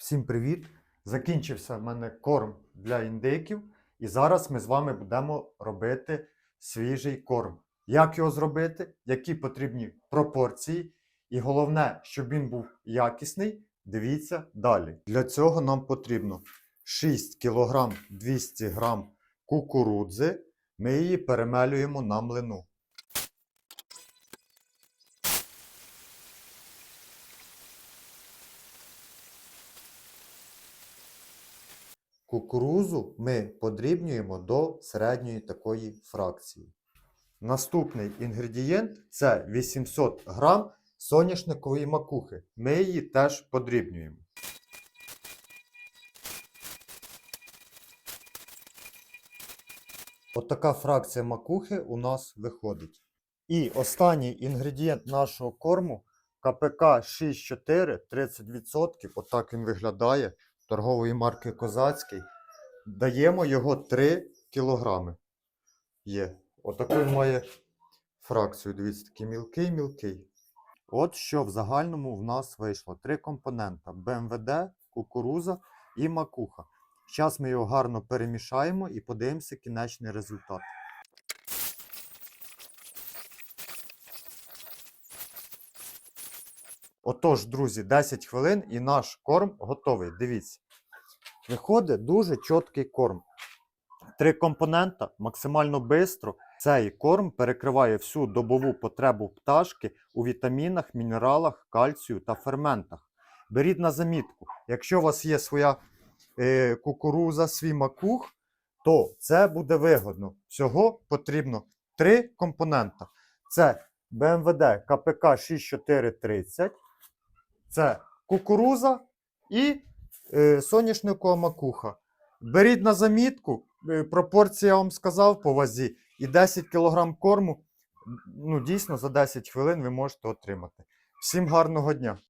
Всім привіт! Закінчився в мене корм для індиків, і зараз ми з вами будемо робити свіжий корм. Як його зробити, які потрібні пропорції, і головне, щоб він був якісний, дивіться далі. Для цього нам потрібно 6 кг 200 г кукурудзи. Ми її перемелюємо на млину. Кукурузу ми подрібнюємо до середньої такої фракції. Наступний інгредієнт це 800 г соняшникової макухи. Ми її теж подрібнюємо. Отака фракція макухи у нас виходить. І останній інгредієнт нашого корму КПК 64 30%. Отак він виглядає торгової марки Козацький. Даємо його 3 кілограми. Є. Отаку він має фракцію. Дивіться, такий мілкий, мілкий. От що в загальному в нас вийшло. Три компонента: БМВД, кукуруза і макуха. Зараз ми його гарно перемішаємо і подивимося кінечний результат. Отож, друзі, 10 хвилин і наш корм готовий. Дивіться. Виходить дуже чіткий корм. Три компонента максимально швидко. Цей корм перекриває всю добову потребу пташки у вітамінах, мінералах, кальцію та ферментах. Беріть на замітку, якщо у вас є своя е, кукуруза, свій макух, то це буде вигодно. Всього потрібно три компонента. Це БМВД КПК 6430, це кукуруза і соняшникова макуха. Беріть на замітку, е, пропорція я вам сказав по вазі, і 10 кг корму, ну дійсно за 10 хвилин ви можете отримати. Всім гарного дня!